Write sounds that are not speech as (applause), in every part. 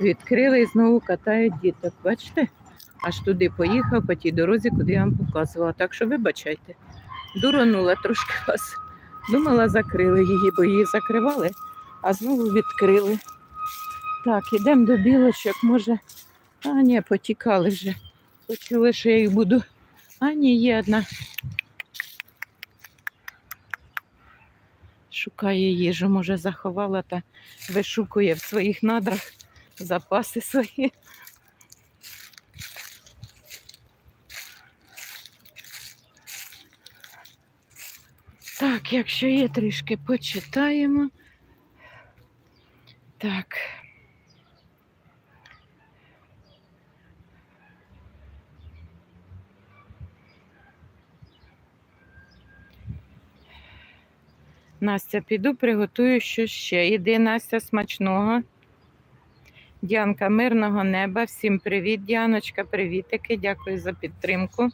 відкрили і знову катають діток. Бачите? Аж туди поїхав по тій дорозі, куди я вам показувала. Так що вибачайте. Дуранула трошки вас. Думала, закрили її, бо її закривали, а знову відкрили. Так, ідемо до білочок, може. А, ні, потікали вже. Почули, що я їх буду. А, ні, є одна. Шукає їжу, може, заховала та вишукує в своїх надрах запаси свої. Так, якщо є трішки почитаємо. Так. Настя, піду приготую що ще. Іди, Настя, смачного. Діанка, мирного неба. Всім привіт, Діаночка, привітики. Дякую за підтримку.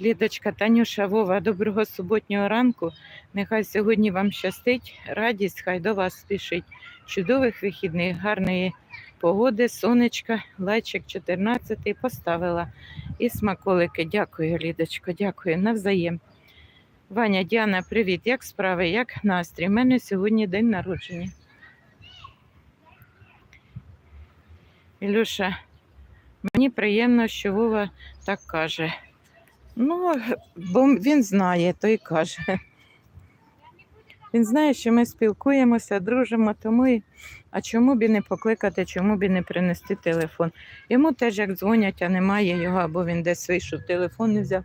Лідочка, Танюша, Вова, доброго суботнього ранку. Нехай сьогодні вам щастить, радість, хай до вас спішить. Чудових вихідних, гарної погоди, сонечка, лайчик 14 поставила. І смаколики. Дякую, Лідочко, дякую. Навзаєм. Ваня, Діана, привіт. Як справи? Як настрій? У мене сьогодні день народження. Ілюша, мені приємно, що Вова так каже. Ну, бо він знає, то й каже. Він знає, що ми спілкуємося, дружимо, тому і а чому б і не покликати, чому б і не принести телефон. Йому теж як дзвонять, а немає його, або він десь вийшов, телефон не взяв,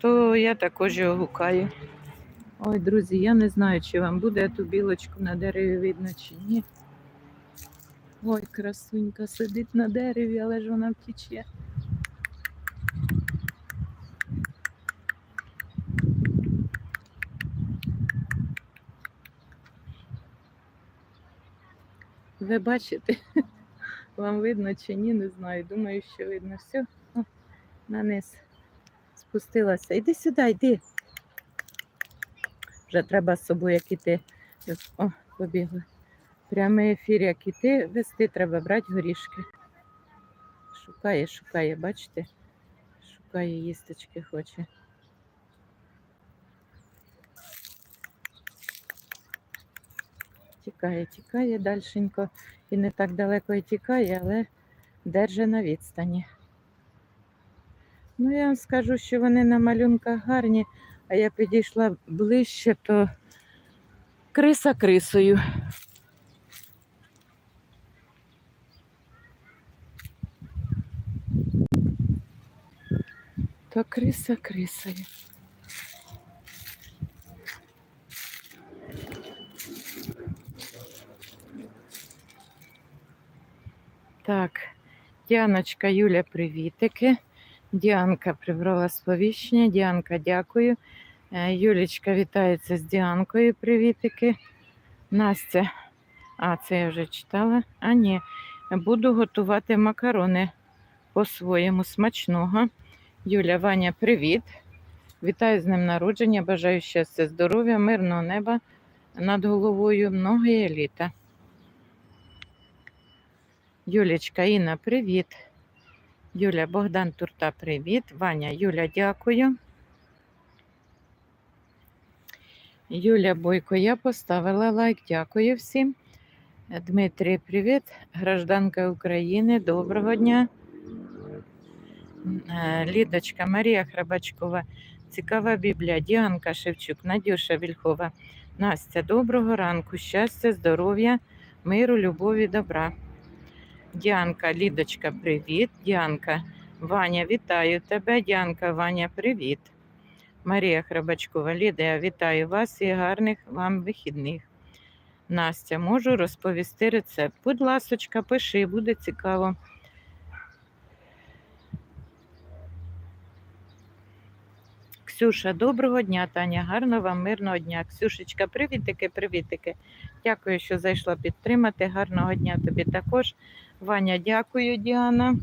то я також його гукаю. Ой, друзі, я не знаю, чи вам буде ту білочку на дереві видно, чи ні. Ой, красунька сидить на дереві, але ж вона втіче. Ви бачите, (laughs) вам видно чи ні, не знаю. Думаю, що видно. Все, О, на низ спустилася. Іди сюди, йди. Вже треба з собою як іти. О, побігли. Прямий ефір, як іти, вести, треба брати горішки. Шукає, шукає, бачите? Шукає їсточки хоче. Тікає, тікає дальшенько і не так далеко і тікає, але держи на відстані. Ну, я вам скажу, що вони на малюнках гарні, а я підійшла ближче, то криса крисою. То криса крисою. Так, Діаночка, Юля, привітики. Діанка прибрала сповіщення. Діанка, дякую. Е, Юлічка вітається з Діанкою. Привітики. Настя. А, це я вже читала. А, ні. Буду готувати макарони по-своєму смачного. Юля, Ваня, привіт. Вітаю з днем народження. Бажаю щастя, здоров'я, мирного неба над головою, многое літа. Юлічка, Інна, привіт. Юля, Богдан Турта, привіт. Ваня, Юля, дякую. Юля Бойко, я поставила лайк. Дякую всім. Дмитрій, привіт. Гражданка України, доброго дня. Е, Лідочка, Марія Храбачкова, цікава Біблія, Діанка Шевчук, Надюша Вільхова, Настя, доброго ранку, щастя, здоров'я, миру, любові, добра. Діанка, Лідочка, привіт. Діанка, Ваня, вітаю тебе. Діанка, Ваня, привіт. Марія Храбачкова, Лідія, вітаю вас і гарних вам вихідних. Настя, можу розповісти рецепт. Будь ласочка, пиши, буде цікаво. Ксюша, доброго дня, Таня. Гарного вам мирного дня. Ксюшечка, привітики, привітики. Дякую, що зайшла підтримати. Гарного дня тобі також. Ваня, дякую, Діана.